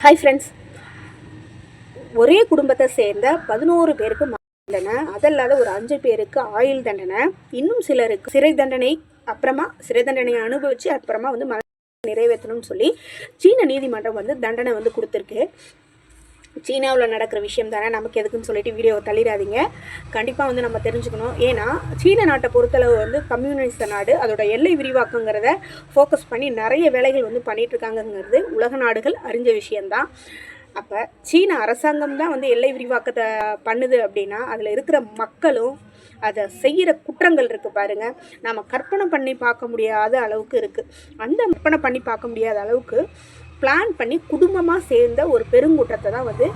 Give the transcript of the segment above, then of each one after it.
Hi friends ஒரே குடும்பத்தை சேர்ந்த பதினோரு பேருக்கு மரண தண்டனை அதல்லாத ஒரு அஞ்சு பேருக்கு ஆயுள் தண்டனை இன்னும் சிலருக்கு சிறை தண்டனை அப்புறமா சிறை தண்டனையை அனுபவித்து அப்புறமா வந்து மரண நிறைவேற்றணும்னு சொல்லி சீன நீதிமன்றம் வந்து தண்டனை வந்து கொடுத்துருக்கு. சீனாவில் நடக்கிற விஷயம் தானே நமக்கு எதுக்குன்னு சொல்லிட்டு வீடியோவை தள்ளிடாதீங்க. கண்டிப்பாக வந்து நம்ம தெரிஞ்சுக்கணும். ஏன்னா சீன நாட்டை பொறுத்தளவு வந்து கம்யூனிஸ்ட் நாடு அதோட எல்லை விரிவாக்கங்கிறத ஃபோக்கஸ் பண்ணி நிறைய வேலைகள் வந்து பண்ணிகிட்ருக்காங்கங்கிறது உலக நாடுகள் அறிஞ்ச விஷயம்தான். அப்போ சீன அரசாங்கம் தான் வந்து எல்லை விரிவாக்கத்தை பண்ணுது அப்படின்னா அதில் இருக்கிற மக்களும் அதை செய்கிற குற்றங்கள் இருக்குது பாருங்கள் நம்ம கற்பனை பண்ணி பார்க்க முடியாத அளவுக்கு இருக்குது அந்த கற்பனை பண்ணி பார்க்க முடியாத அளவுக்கு பிளான் பண்ணி குடும்பமாக சேர்ந்த ஒரு பெருங்கூட்டத்தை தான் வந்து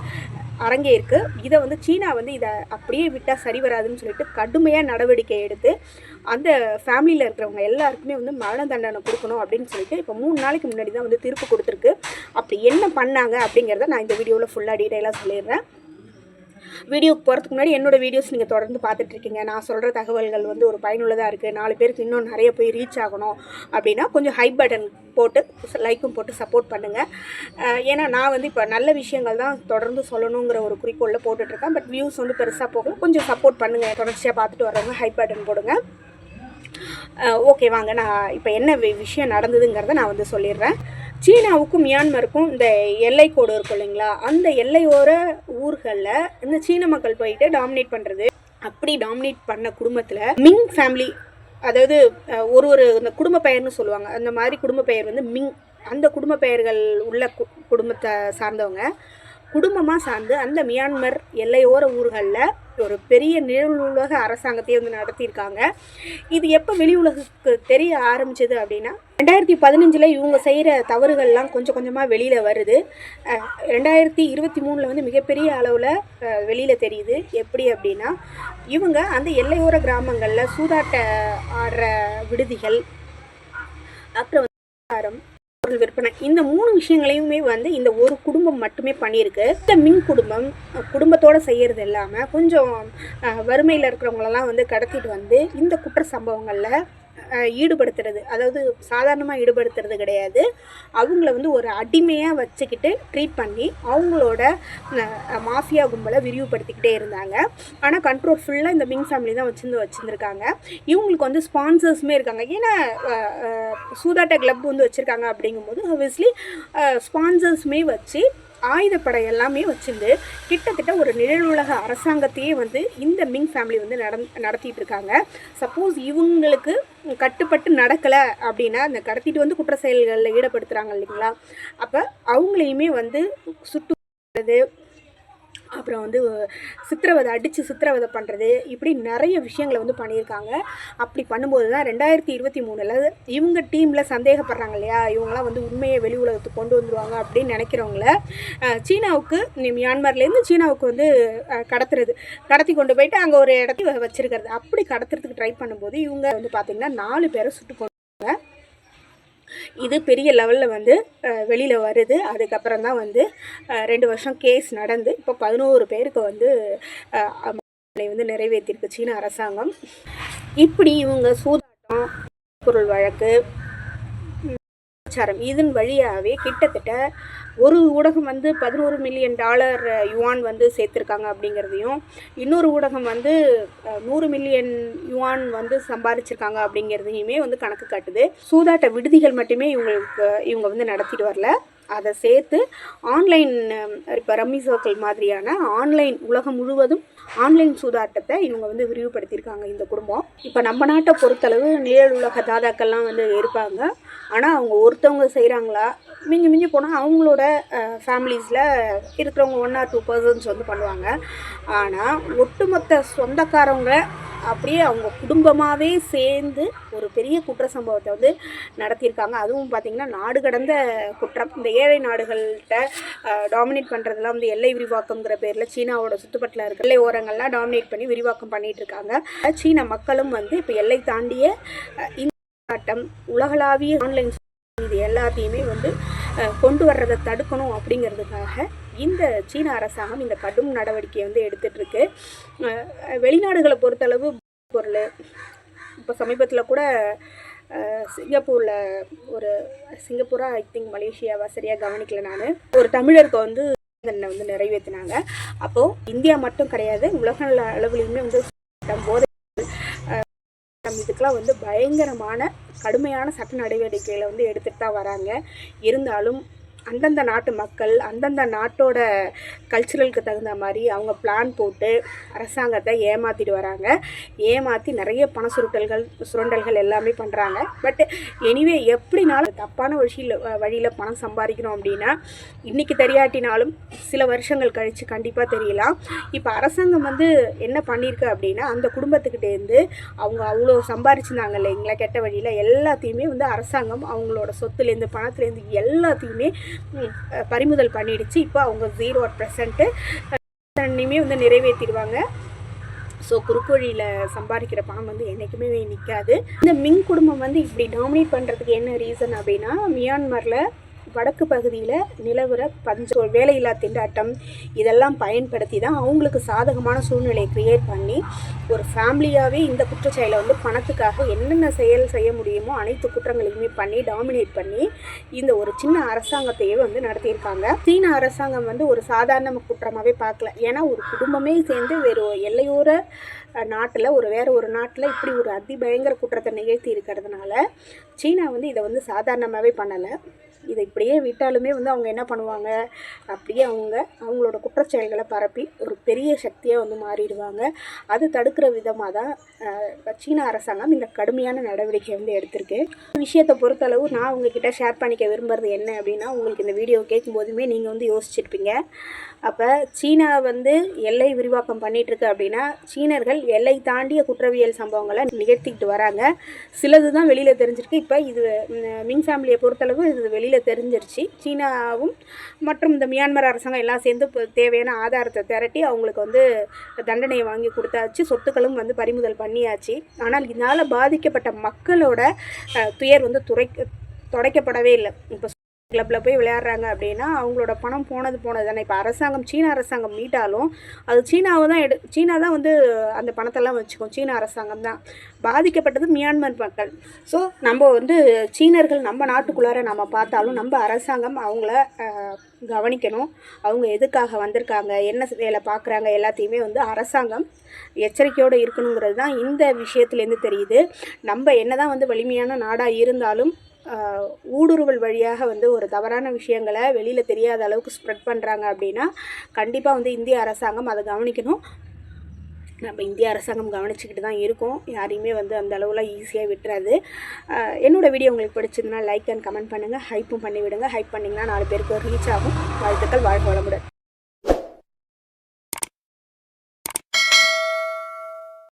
அரங்கேற்கு இதை வந்து சீனா வந்து இதை அப்படியே விட்டால் சரி வராதுன்னு சொல்லிட்டு கடுமையாக நடவடிக்கை எடுத்து அந்த ஃபேமிலியில் இருக்கிறவங்க எல்லாருக்குமே வந்து மரண தண்டனை கொடுக்கணும் அப்படின்னு சொல்லிட்டு இப்போ மூணு நாளைக்கு முன்னாடி தான் வந்து தீர்ப்பு கொடுத்துருக்கு. அப்படி என்ன பண்ணாங்க அப்படிங்கிறத நான் இந்த வீடியோவில் ஃபுல்லாக டீட்டெயிலாக சொல்லிடுறேன். வீடியோக்கு போகிறதுக்கு முன்னாடி என்னோட வீடியோஸ் நீங்கள் தொடர்ந்து பார்த்துட்ருக்கீங்க. நான் சொல்கிற தகவல்கள் வந்து ஒரு பயனுள்ளதாக இருக்குது நாலு பேருக்கு இன்னும் நிறைய போய் ரீச் ஆகணும் அப்படின்னா கொஞ்சம் ஹை பட்டன் போட்டு லைக்கும் போட்டு சப்போர்ட் பண்ணுங்கள் ஏன்னா நான் வந்து இப்போ நல்ல விஷயங்கள் தான் தொடர்ந்து சொல்லணுங்கிற ஒரு குறிக்கோளில் போட்டுட்ருக்கேன். பட் வியூஸ் வந்து பெருசாக போகல. கொஞ்சம் சப்போர்ட் பண்ணுங்கள் தொடர்ச்சியாக பார்த்துட்டு வரவங்க ஹை பட்டன் போடுங்க. ஓகே வாங்க. நான் இப்போ என்ன வி- விஷயம் நடந்ததுங்கிறத நான் வந்து சொல்லிடுறேன். சீனாவுக்கும் மியான்மருக்கும் இந்த எல்லை கோடு இருக்கும் இல்லைங்களா? அந்த எல்லையோர ஊர்களில் இந்த சீன மக்கள் போயிட்டு டாமினேட் பண்ணுறது அப்படி டாமினேட் பண்ண குடும்பத்தில் மிங் ஃபேமிலி அதாவது ஒரு ஒரு இந்த குடும்ப பெயர்னு சொல்லுவாங்க. அந்த மாதிரி குடும்ப பெயர் வந்து மிங். அந்த குடும்ப பெயர்கள் உள்ள கு- குடும்பத்தை சார்ந்தவங்க. குடும்பமாக சார்ந்து அந்த மியான்மர் எல்லையோர ஊர்களில் ஒரு பெரிய நிழலுலக அரசாங்கத்தையே வந்து நடத்தியிருக்காங்க. இது எப்போ வெளி உலகுக்கு தெரிய ஆரம்பிச்சது அப்படின்னா ரெண்டாயிரத்தி பதினஞ்சில் இவங்க செய்கிற தவறுகள்லாம் கொஞ்சம் கொஞ்சமாக வெளியில் வருது. ரெண்டாயிரத்தி இருபத்தி மூணில் வந்து மிகப்பெரிய அளவில் வெளியில் தெரியுது. எப்படி அப்படின்னா இவங்க அந்த எல்லையோர கிராமங்களில் சூதாட்ட ஆடுற விடுதிகள் அப்புறம் வந்து பொருள் விற்பனை. இந்த மூணு விஷயங்களையுமே வந்து இந்த ஒரு குடும்பம் மட்டுமே பண்ணியிருக்கு. இந்த மின் குடும்பம் குடும்பத்தோடு குடும்பத்தோட செய்யறது இல்லாமல் கொஞ்சம் வறுமையில் இருக்கிறவங்களெல்லாம் வந்து கடத்திட்டு வந்து இந்த குற்ற சம்பவங்களில் ஈடுபடுத்துறது. அதாவது சாதாரணமாக ஈடுபடுத்துறது கிடையாது. அவங்கள வந்து ஒரு அடிமையாக வச்சுக்கிட்டு ட்ரீட் பண்ணி அவங்களோட மாஃபியா கும்பலை விரிவுபடுத்திக்கிட்டே இருந்தாங்க. ஆனால் கண்ட்ரோல் ஃபுல்லாக இந்த மிங் ஃபேமிலி தான் வச்சுருந்து வச்சுருந்துருக்காங்க. இவங்களுக்கு வந்து ஸ்பான்சர்ஸுமே இருக்காங்க. ஏன்னா சூதாட்ட கிளப் வந்து வச்சுருக்காங்க அப்படிங்கும்போது ஆப்வியஸ்லி ஸ்பான்சர்ஸுமே வச்சு ஆயுதப்படை எல்லாமே வச்சிருந்து கிட்டத்தட்ட ஒரு நிழலுலக அரசாங்கத்தையே வந்து இந்த மிங் ஃபேமிலி வந்து நட நடத்திட்டு இருக்காங்க சப்போஸ் இவங்களுக்கு கட்டுப்பட்டு நடக்கலை அப்படின்னா அந்த கடத்திட்டு வந்து குற்ற செயல்களில் ஈடுபடுத்துகிறாங்க இல்லைங்களா? அப்போ அவங்களையுமே வந்து சுட்டு வந்து சித்திரவதை அடித்து சித்திரவதை பண்ணுறது இப்படி நிறைய விஷயங்களை வந்து பண்ணியிருக்காங்க. அப்படி பண்ணும்போது தான் ரெண்டாயிரத்தி இருபத்தி மூணில் இவங்க டீமில் சந்தேகப்படுறாங்க இல்லையா? இவங்களாம் வந்து உண்மையை வெளி உலகத்துக்கு கொண்டு வந்துருவாங்க அப்படின்னு நினைக்கிறவங்கள சீனாவுக்கு மியான்மர்லேருந்து சீனாவுக்கு வந்து கடத்துறது. கடத்தி கொண்டு போயிட்டு அங்கே ஒரு இடத்துல வச்சிருக்கிறது. அப்படி கடத்துறதுக்கு ட்ரை பண்ணும்போது இவங்க வந்து பார்த்திங்கன்னா நாலு பேரை சுட்டு கொண்டாங்க இது பெரிய லெவலில் வந்து வெளியில் வருது. அதுக்கப்புறம் தான் வந்து ரெண்டு வருஷம் கேஸ் நடந்து இப்போ பதினோரு பேருக்கு வந்து வந்து நிறைவேற்றிருக்கு சீன அரசாங்கம். இப்படி இவங்க சூதாட்டம் பொருள் வழக்கு பிரச்சாரம் இதன் வழியாகவே கிட்டத்தட்ட ஒரு ஊடகம் வந்து பதினோரு மில்லியன் டாலர் யுவான் வந்து சேர்த்துருக்காங்க அப்படிங்கிறதையும் இன்னொரு ஊடகம் வந்து நூறு மில்லியன் யுவான் வந்து சம்பாதிச்சிருக்காங்க அப்படிங்கிறதையுமே வந்து கணக்கு காட்டுது. சூதாட்ட விடுதிகள் மட்டுமே இவங்களுக்கு இவங்க வந்து நடத்திட்டு வரல. அதை சேர்த்து ஆன்லைன் இப்போ ரம்மி சர்க்கிள் மாதிரியான ஆன்லைன் உலகம் முழுவதும் ஆன்லைன் சூதாட்டத்தை இவங்க வந்து விரிவுபடுத்தியிருக்காங்க இந்த குடும்பம். இப்போ நம்ம நாட்டை பொறுத்தளவு நிழல் உலக தாதாக்கள்லாம் வந்து இருப்பாங்க. ஆனால் அவங்க ஒருத்தவங்க செய்கிறாங்களா மிஞ்சி மிஞ்சி போனால் அவங்களோட ஃபேமிலிஸில் இருக்கிறவங்க ஒன் ஆர் டூ பர்சன்ஸ் வந்து பண்ணுவாங்க. ஆனால் ஒட்டுமொத்த சொந்தக்காரவங்க அப்படியே அவங்க குடும்பமாகவே சேர்ந்து ஒரு பெரிய குற்ற சம்பவத்தை வந்து நடத்தியிருக்காங்க. அதுவும் பார்த்திங்கன்னா நாடு கடந்த குற்றம். இந்த ஏழை நாடுகள்கிட்ட டாமினேட் பண்ணுறதுலாம் வந்து எல்லை விரிவாக்கம்ங்கிற பேரில் சீனாவோட சுற்றுப்பட்டில் இருக்க எல்லை ஓரங்கள்லாம் டாமினேட் பண்ணி விரிவாக்கம் பண்ணிகிட்டு இருக்காங்க சீன மக்களும் வந்து இப்போ எல்லை தாண்டிய இந்த போராட்டம் உலகளாவிய ஆன்லைன் இது எல்லாத்தையுமே வந்து கொண்டு வர்றதை தடுக்கணும் அப்படிங்கிறதுக்காக இந்த சீன அரசாங்கம் இந்த கடும் நடவடிக்கையை வந்து எடுத்துகிட்ருக்கு வெளிநாடுகளை பொறுத்தளவு பொருள். இப்போ சமீபத்தில் கூட சிங்கப்பூரில் ஒரு சிங்கப்பூரா ஐ திங்க் மலேசியாவா சரியாக கவனிக்கல நான். ஒரு தமிழருக்கு வந்து தண்டனை வந்து நிறைவேற்றினாங்க அப்போது இந்தியா மட்டும் கிடையாது உலக அளவுலையுமே வந்து போதை நம்ம இதுக்கெலாம் வந்து பயங்கரமான கடுமையான சட்ட நடவடிக்கைகளை வந்து எடுத்துகிட்டு தான் வராங்க. இருந்தாலும் அந்தந்த நாட்டு மக்கள் அந்தந்த நாட்டோட கல்ச்சுரலுக்கு தகுந்த மாதிரி அவங்க பிளான் போட்டு அரசாங்கத்தை ஏமாற்றிட்டு வராங்க. ஏமாற்றி நிறைய பண சுருட்டல்கள் சுரண்டல்கள் எல்லாமே பண்ணுறாங்க பட் எனிவே எப்படினாலும் தப்பான வழியில் வழியில் பணம் சம்பாதிக்கணும் அப்படின்னா இன்றைக்கி தெரியாட்டினாலும் சில வருஷங்கள் கழித்து கண்டிப்பாக தெரியலாம். இப்போ அரசாங்கம் வந்து என்ன பண்ணியிருக்கு அப்படின்னா அந்த குடும்பத்துக்கிட்டேருந்து அவங்க அவ்வளோ சம்பாரிச்சிருந்தாங்க இல்லைங்களா கெட்ட வழியில். எல்லாத்தையுமே வந்து அரசாங்கம் அவங்களோட சொத்துலேருந்து பணத்துலேருந்து எல்லாத்தையுமே பறிமுதல் பண்ணிடுச்சு. இப்போ அவங்க ஜீரோ அட் ப்ரெசண்ட்டு தண்ணியுமே வந்து நிறைவேற்றிடுவாங்க ஸோ குறுக்கோழியில் சம்பாதிக்கிற பணம் வந்து என்றைக்குமே நிற்காது இந்த மிங் குடும்பம் வந்து இப்படி டாமினேட் பண்ணுறதுக்கு என்ன ரீசன் அப்படின்னா மியான்மரில் வடக்கு பகுதியில் நிலவர பஞ்ச வேலையில்லா திண்டாட்டம் இதெல்லாம் பயன்படுத்தி தான் அவங்களுக்கு சாதகமான சூழ்நிலையை க்ரியேட் பண்ணி ஒரு ஃபேமிலியாகவே இந்த குற்றச்செயலை வந்து பணத்துக்காக என்னென்ன செயல் செய்ய முடியுமோ அனைத்து குற்றங்களையுமே பண்ணி டாமினேட் பண்ணி இந்த ஒரு சின்ன அரசாங்கத்தையே வந்து நடத்தியிருக்காங்க. சீன அரசாங்கம் வந்து ஒரு சாதாரண குற்றமாகவே பார்க்கல. ஏன்னா ஒரு குடும்பமே சேர்ந்து வேறு எல்லையோர நாட்டில் ஒரு வேறு ஒரு நாட்டில் இப்படி ஒரு அதிபயங்கர குற்றத்தை நிகழ்த்தி இருக்கிறதுனால சீனா வந்து இதை வந்து சாதாரணமாகவே பண்ணலை. இதை இப்படியே விட்டாலுமே வந்து அவங்க என்ன பண்ணுவாங்க? அப்படியே அவங்க அவங்களோட குற்றச்செயல்களை பரப்பி ஒரு பெரிய சக்தியாக வந்து மாறிடுவாங்க. அது தடுக்கிற விதமாக தான் சீன அரசாங்கம் இந்த கடுமையான நடவடிக்கை வந்து எடுத்திருக்கு. விஷயத்தை பொறுத்தளவு நான் உங்ககிட்ட ஷேர் பண்ணிக்க விரும்புறது என்ன அப்படின்னா உங்களுக்கு இந்த வீடியோ கேட்கும் போதுமே நீங்கள் வந்து யோசிச்சிருப்பீங்க. அப்போ சீனா வந்து எல்லை விரிவாக்கம் பண்ணிகிட்ருக்கு அப்படின்னா சீனர்கள் எல்லை தாண்டிய குற்றவியல் சம்பவங்களை நிகழ்த்திக்கிட்டு வராங்க. சிலது தான் வெளியில் தெரிஞ்சிருக்கு. இப்போ இது மிங் ஃபேமிலியை பொறுத்தளவு இது வெளியில் தெரிஞ்சிருச்சு. சீனாவும் மற்றும் இந்த மியான்மர் அரசாங்கம் எல்லாம் சேர்ந்து தேவையான ஆதாரத்தை திரட்டி அவங்களுக்கு வந்து தண்டனையை வாங்கி கொடுத்தாச்சு. சொத்துக்களும் வந்து பறிமுதல் பண்ணியாச்சு. ஆனால் இதனால் பாதிக்கப்பட்ட மக்களோட துயர் வந்து துறை துடைக்கப்படவே இல்லை. இப்போ கிளப்பில் போய் விளையாடுறாங்க அப்படின்னா அவங்களோட பணம் போனது போனது தானே. இப்போ அரசாங்கம் சீன அரசாங்கம் மீட்டாலும் அது சீனாவை தான் எடு சீனா தான் வந்து அந்த பணத்தெல்லாம் வச்சுக்கும். சீன அரசாங்கம் தான். பாதிக்கப்பட்டது மியான்மர் மக்கள். ஸோ நம்ம வந்து சீனர்கள் நம்ம நாட்டுக்குள்ளார நம்ம பார்த்தாலும் நம்ம அரசாங்கம் அவங்கள கவனிக்கணும். அவங்க எதுக்காக வந்திருக்காங்க? என்ன வேலை பார்க்குறாங்க? எல்லாத்தையுமே வந்து அரசாங்கம் எச்சரிக்கையோடு இருக்கணுங்கிறது தான் இந்த விஷயத்துலேருந்து தெரியுது. நம்ம என்ன தான் வந்து வலிமையான நாடாக இருந்தாலும் ஊடுருவல் வழியாக வந்து ஒரு தவறான விஷயங்களை வெளியில் தெரியாத அளவுக்கு ஸ்ப்ரெட் பண்ணுறாங்க அப்படின்னா கண்டிப்பாக வந்து இந்திய அரசாங்கம் அதை கவனிக்கணும். நம்ம இந்திய அரசாங்கம் கவனிச்சுக்கிட்டு தான் இருக்கோம். யாரையுமே வந்து அந்த அளவுலாம் ஈஸியாக விட்டுறாது. என்னோடய என்னோட வீடியோ உங்களுக்கு பிடிச்சிருந்தனா லைக் அண்ட் கமெண்ட் பண்ணுங்கள் ஹைப்பும் பண்ணிவிடுங்க. ஹைப் பண்ணிங்கன்னா நாலு பேருக்கு ரீச் ஆகும். வாழ்த்துக்கள். வாழ்க வளமுடன்.